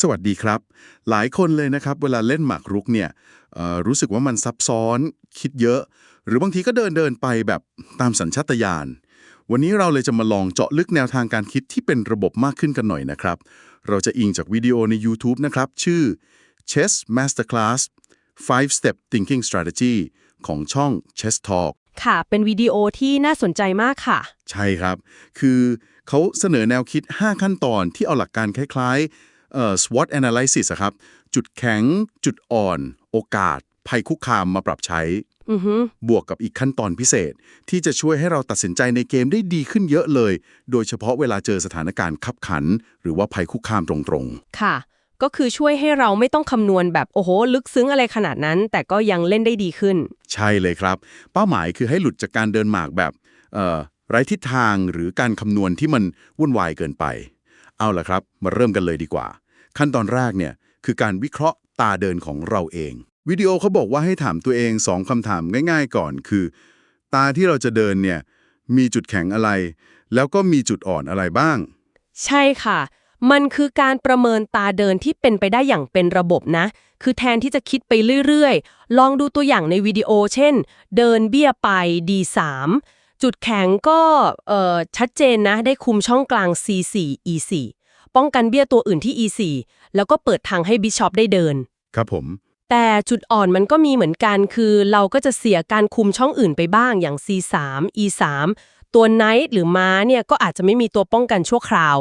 สวัสดีครับ หลายคนเลยนะครับ เวลาเล่นหมากรุกเนี่ยเอ่อรู้สึกว่ามันซับซ้อนคิดเยอะ หรือบางทีก็เดินเดินไปแบบตามสัญชาตญาณวันนี้เราเลยจะมาลองเจาะลึกแนวทางการคิดที่เป็นระบบมากขึ้นกันหน่อยนะครับ เราจะอิงจากวิดีโอใน YouTube นะครับ ชื่อ Chess Masterclass 5 Step Thinking Strategy ของช่อง Chess Talk ค่ะ เป็นวิดีโอที่น่าสนใจมากค่ะ ใช่ครับ คือเขาเสนอแนวคิด 5 ขั้นตอนที่เอาหลักการคล้ายๆเอ่อ SWOT analysis อะครับ จุดแข็ง จุดอ่อน โอกาส ภัยคุกคามมาปรับใช้อือฮึบวกกับอีกขั้นตอนพิเศษ ที่จะช่วยให้เราตัดสินใจในเกมได้ดีขึ้นเยอะเลย โดยเฉพาะเวลาเจอสถานการณ์ขับขัน หรือว่าภัยคุกคามตรงค่ะ ก็คือช่วยให้เราไม่ต้องคำนวณแบบโอ้โห ลึกซึ้งอะไรขนาดนั้น แต่ก็ยังเล่นได้ดีขึ้นๆใช่เลยครับ เป้าหมายคือให้หลุดจากการเดินหมากแบบเอ่อไร้ทิศทางหรือการคำนวณที่มันวุ่นวายเกินไป เอาล่ะครับ มาเริ่มกันเลยดีกว่า ขั้นตอนแรกเนี่ยคือการวิเคราะห์ตาเดินของเราเอง วิดีโอเขาบอกว่าให้ถามตัวเองสองคำถามง่าย ๆ ก่อน คือ ตาที่เราจะเดินเนี่ยมีจุดแข็งอะไร แล้วก็มีจุดอ่อนอะไรบ้าง ใช่ค่ะ มันคือการประเมินตาเดินที่เป็นไปได้อย่างเป็นระบบนะ คือแทนที่จะคิดไปเรื่อยๆ ลองดูตัวอย่างในวิดีโอ เช่น เดินเบี้ยไป D3 จุดแข็งก็ชัดเจนนะ ได้คุมช่องกลาง C4 E4 ป้องกันเบี้ยตัวอื่นที่ E4 แล้วก็เปิดทางให้บิชอปได้เดิน ครับผม แต่จุดอ่อนมันก็มีเหมือนกันคือเราก็จะเสียการคุมช่องอื่นไปบ้างอย่าง C3 E3 ตัวไนท์หรือม้าเนี่ยก็อาจจะไม่มีตัวป้องกันชั่วคราว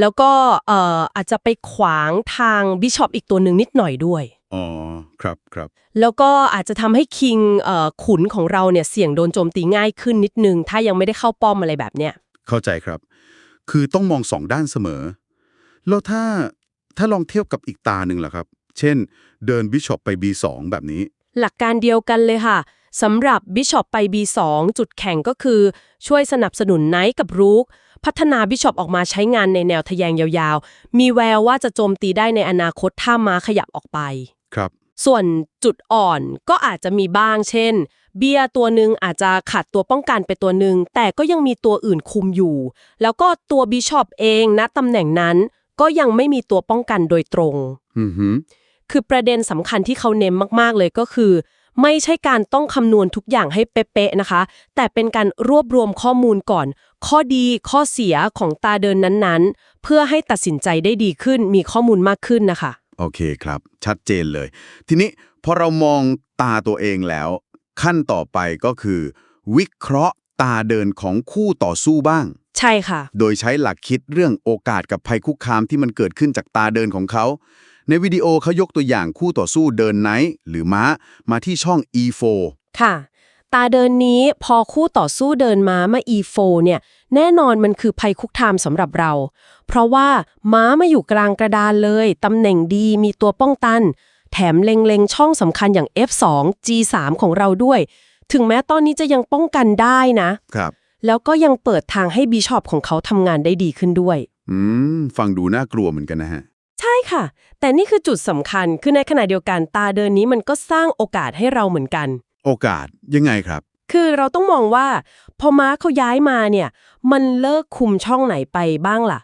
แล้วก็เอ่ออาจจะไปขวางทางบิชอปอีกตัวหนึ่งนิดหน่อยด้วย อ๋อ ครับครับ แล้วก็อาจจะทำให้คิงเอ่อขุนของเราเนี่ยเสี่ยงโดนโจมตีง่ายขึ้นนิดนึง ถ้ายังไม่ได้เข้าป้อมอะไรแบบเนี้ยเข้าใจครับ คือต้องมองสองด้านเสมอ แล้วถ้าถ้าลองเทียบกับอีกตาหนึ่งล่ะครับ เช่น เดินบิชอปไป B2 แบบนี้ หลักการเดียวกันเลยค่ะสำหรับบิชอปไป B2 จุดแข็งก็คือ ช่วยสนับสนุนไนท์กับรูกพัฒนาบิชอปออกมาใช้งานในแนวทะแยงยาวๆ มีแววว่าจะโจมตีได้ในอนาคตถ้าม้าขยับออกไป ครับ ส่วนจุดอ่อนก็อาจจะมีบ้าง เช่น เบียร์ตัวหนึ่งอาจจะขาดตัวป้องกันไปตัวหนึ่งแต่ก็ยังมีตัวอื่นคุมอยู่ แล้วก็ตัวบิชอปเองณตำแหน่งนั้น ก็ยังไม่มีตัวป้องกันโดยตรง อือหือ คือประเด็นสำคัญที่เขาเน้นมากๆเลยก็คือ ไม่ใช่การต้องคำนวณทุกอย่างให้เป๊ะๆนะคะ แต่เป็นการรวบรวมข้อมูลก่อน ข้อดีข้อเสียของตาเดินนั้นๆ เพื่อให้ตัดสินใจได้ดีขึ้นมีข้อมูลมากขึ้นนะคะ โอเคครับ ชัดเจนเลย ทีนี้พอเรามองตาตัวเองแล้ว ขั้นต่อไปก็คือ วิเคราะห์ตาเดินของคู่ต่อสู้บ้าง ใช่ค่ะ โดยใช้หลักคิดเรื่องโอกาสกับภัยคุกคามที่มันเกิดขึ้นจากตาเดินของเขา ในวิดีโอเขายกตัวอย่างคู่ต่อสู้เดินไนท์หรือม้า มาที่ช่อง E4 ค่ะ ตาเดินนี้พอคู่ต่อสู้เดินม้ามา E4 เนี่ย แน่นอนมันคือภัยคุกคามสำหรับเรา เพราะว่าม้ามาอยู่กลางกระดานเลยตำแหน่งดีมีตัวป้องกัน แถมเล็งๆช่องสำคัญอย่าง F2 G3 ของเราด้วย ถึงแม้ตอนนี้จะยังป้องกันได้นะครับ แล้วก็ยังเปิดทางให้บิชอปของเขาทำงานได้ดีขึ้นด้วย อืม ฟังดูน่ากลัวเหมือนกันนะฮะ ใช่ค่ะ แต่นี่คือจุดสำคัญ คือในขณะเดียวกันตาเดินนี้มันก็สร้างโอกาสให้เราเหมือนกัน โอกาสยังไงครับ คือเราต้องมองว่า พอม้าเขาย้ายมาเนี่ย มันเลิกคุมช่องไหนไปบ้างล่ะ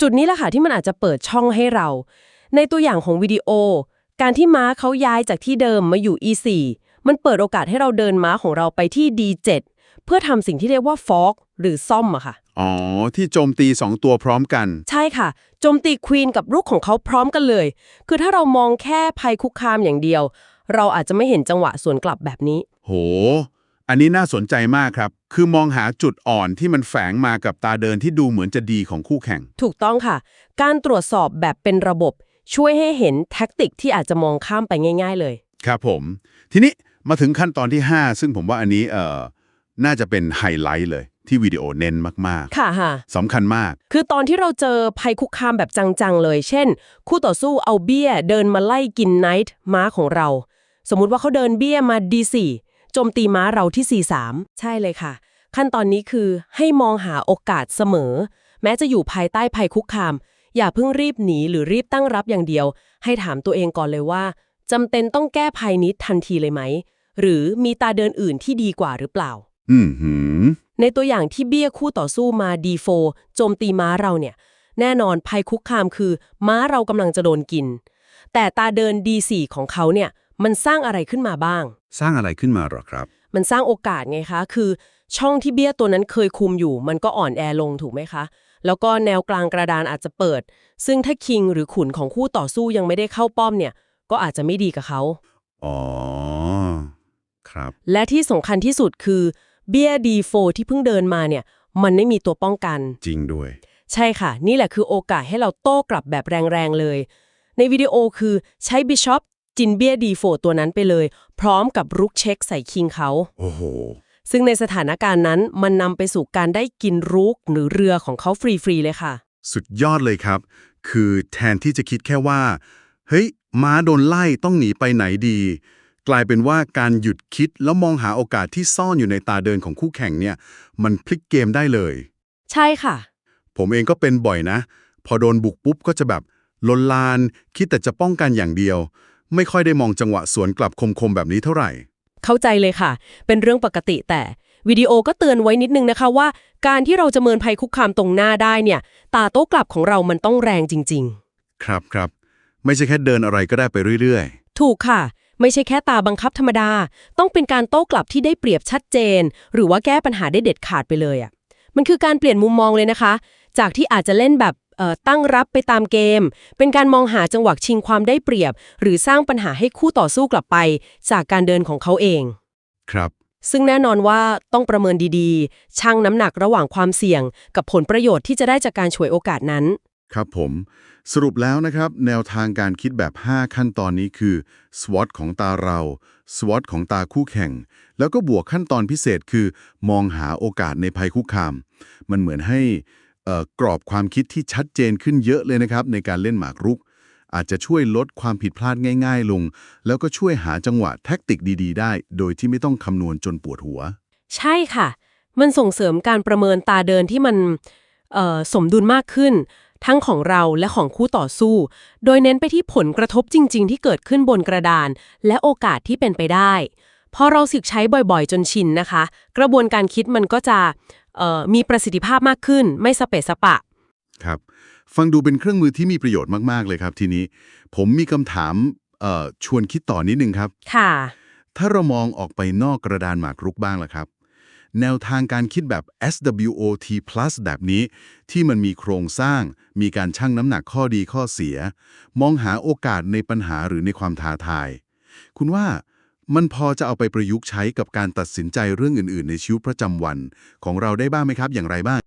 จุดนี้แหละค่ะที่มันอาจจะเปิดช่องให้เรา ในตัวอย่างของวิดีโอ การที่ม้าเขาย้ายจากที่เดิมมาอยู่ E4 มันเปิดโอกาสให้เราเดินม้าของเราไปที่ D7 เพื่อทำสิ่งที่เรียกว่าฟอกหรือซ่อมอะค่ะ อ๋อ ที่โจมตีสองตัวพร้อมกัน ใช่ค่ะ โจมตีควีนกับลูกของเขาพร้อมกันเลย คือถ้าเรามองแค่ภัยคุกคามอย่างเดียว เราอาจจะไม่เห็นจังหวะสวนกลับแบบนี้ โห อันนี้น่าสนใจมากครับ คือมองหาจุดอ่อนที่มันแฝงมากับตาเดินที่ดูเหมือนจะดีของคู่แข่ง ถูกต้องค่ะ การตรวจสอบแบบเป็นระบบ ช่วยให้เห็นแท็กติกที่อาจจะมองข้ามไปง่าย ๆ เลย ครับผม ทีนี้มาถึงขั้นตอนที่ 5 ซึ่งผมว่าอันนี้เอ่อ น่าจะเป็นไฮไลท์เลย ที่วิดีโอเน้นมากค่ะค่ะๆสำคัญมาก คือตอนที่เราเจอภัยคุกคามแบบจังๆเลย เช่น คู่ต่อสู้เอาเบี้ยเดินมาไล่กินไนท์ม้าของเรา สมมุติว่าเขาเดินเบี้ยมา D4 โจมตีม้าเราที่ C3 ใช่เลยค่ะ ขั้นตอนนี้คือให้มองหาโอกาสเสมอ แม้จะอยู่ภายใต้ภัยคุกคาม อย่าเพิ่งรีบหนีหรือรีบตั้งรับอย่างเดียว ให้ถามตัวเองก่อนเลยว่าจำเป็นต้องแก้ภัยนี้ทันทีเลยไหม หรือมีตาเดินอื่นที่ดีกว่าหรือเปล่า อืมหืมในตัวอย่างที่เบี้ยคู่ต่อสู้มา D4 โจมตีม้าเราเนี่ย แน่นอนภัยคุกคามคือ ม้าเรากำลังจะโดนกิน แต่ตาเดิน D4 ของเขาเนี่ย มันสร้างอะไรขึ้นมาบ้าง สร้างอะไรขึ้นมาหรอครับ มันสร้างโอกาสไงคะ คือ ช่องที่เบี้ยตัวนั้นเคยคุมอยู่ มันก็อ่อนแอลงถูกไหมคะ แล้วก็แนวกลางกระดานอาจจะเปิด ซึ่งถ้าคิงหรือขุนของคู่ต่อสู้ยังไม่ได้เข้าป้อมเนี่ย ก็อาจจะไม่ดีกับเขาอ๋อครับ และที่สำคัญที่สุดคือ เบี้ย D4 ที่เพิ่งเดินมาเนี่ย มันไม่มีตัวป้องกัน จริงด้วย ใช่ค่ะ นี่แหละคือโอกาสให้เราโต้กลับแบบแรงๆเลย ในวิดีโอคือใช้บิชอปจินเบียดีโฟตัวนั้นไปเลย พร้อมกับรุกเช็คใส่คิงเขา โอ้โห ซึ่งในสถานการณ์นั้นมันนำไปสู่การได้กินรุกหรือเรือของเขาฟรีๆเลยค่ะ สุดยอดเลยครับ คือแทนที่จะคิดแค่ว่า เฮ้ย ม้าโดนไล่ต้องหนีไปไหนดี กลายเป็นว่าการหยุดคิดแล้วมองหาโอกาสที่ซ่อนอยู่ในตาเดินของคู่แข่งเนี่ย มันพลิกเกมได้เลย ใช่ค่ะ ผมเองก็เป็นบ่อยนะ พอโดนบุกปุ๊บก็จะแบบลนลาน คิดแต่จะป้องกันอย่างเดียว ไม่ค่อยได้มองจังหวะสวนกลับคมๆแบบนี้เท่าไหร่ เข้าใจเลยค่ะ เป็นเรื่องปกติแต่วิดีโอก็เตือนไว้นิดนึงนะคะว่า การที่เราจะเมินภัยคุกคามตรงหน้าได้เนี่ย ตาโต้กลับของเรามันต้องแรงจริง ๆ ครับครับไม่ใช่แค่เดินอะไรก็ได้ไปเรื่อยถูกค่ะ ไม่ใช่แค่ตาบังคับธรรมดา ต้องเป็นการโต้กลับที่ได้เปรียบชัดเจน หรือว่าแก้ปัญหาได้เด็ดขาดไปเลยอะมันคือการเปลี่ยนมุมมองเลยนะคะ จากที่อาจจะเล่นแบบเอ่อตั้งรับไปตามเกม เป็นการมองหาจังหวะชิงความได้เปรียบ หรือสร้างปัญหาให้คู่ต่อสู้กลับไป จากการเดินของเขาเองๆครับ ซึ่งแน่นอนว่าต้องประเมินดีๆ ชั่งน้ำหนักระหว่างความเสี่ยง กับผลประโยชน์ที่จะได้จากการฉวยโอกาสนั้น ครับผม สรุปแล้วนะครับ แนวทางการคิดแบบ 5 ขั้นตอนนี้คือ SWOT ของตาเรา SWOT ของตาคู่แข่ง แล้วก็บวกขั้นตอนพิเศษคือ มองหาโอกาสในภัยคุกคาม มันเหมือนให้เอ่อกรอบความคิดที่ชัดเจนขึ้นเยอะเลยนะครับ ในการเล่นหมากรุก อาจจะช่วยลดความผิดพลาดง่าย ๆ ลง แล้วก็ช่วยหาจังหวะแท็กติกดี ๆ ได้ โดยที่ไม่ต้องคำนวณจนปวดหัว ใช่ค่ะ มันส่งเสริมการประเมินตาเดินที่มันเอ่อสมดุลมากขึ้น ทั้งของเราและของคู่ต่อสู้ โดยเน้นไปที่ผลกระทบจริง ๆ ที่เกิดขึ้นบนกระดาน และโอกาสที่เป็นไปได้พอเราสึกใช้บ่อยๆ จนชินนะคะ กระบวนการคิดมันก็จะเอ่อมีประสิทธิภาพมากขึ้น ไม่สเปะสปะ ครับ ฟังดูเป็นเครื่องมือที่มีประโยชน์มากๆเลยครับทีนี้ ผมมีคำถามเอ่อชวนคิดต่อนิดนึงครับ ค่ะ ถ้าเรามองออกไปนอกกระดานหมากรุกบ้างล่ะครับ แนวทางการคิดแบบ SWOT plus แบบนี้ ที่มันมีโครงสร้าง มีการชั่งน้ำหนักข้อดีข้อเสีย มองหาโอกาสในปัญหาหรือในความท้าทาย คุณว่ามันพอจะเอาไปประยุกต์ใช้กับการตัดสินใจเรื่องอื่น ๆ ในชีวิตประจำวัน ของเราได้บ้างไหมครับ อย่างไรบ้าง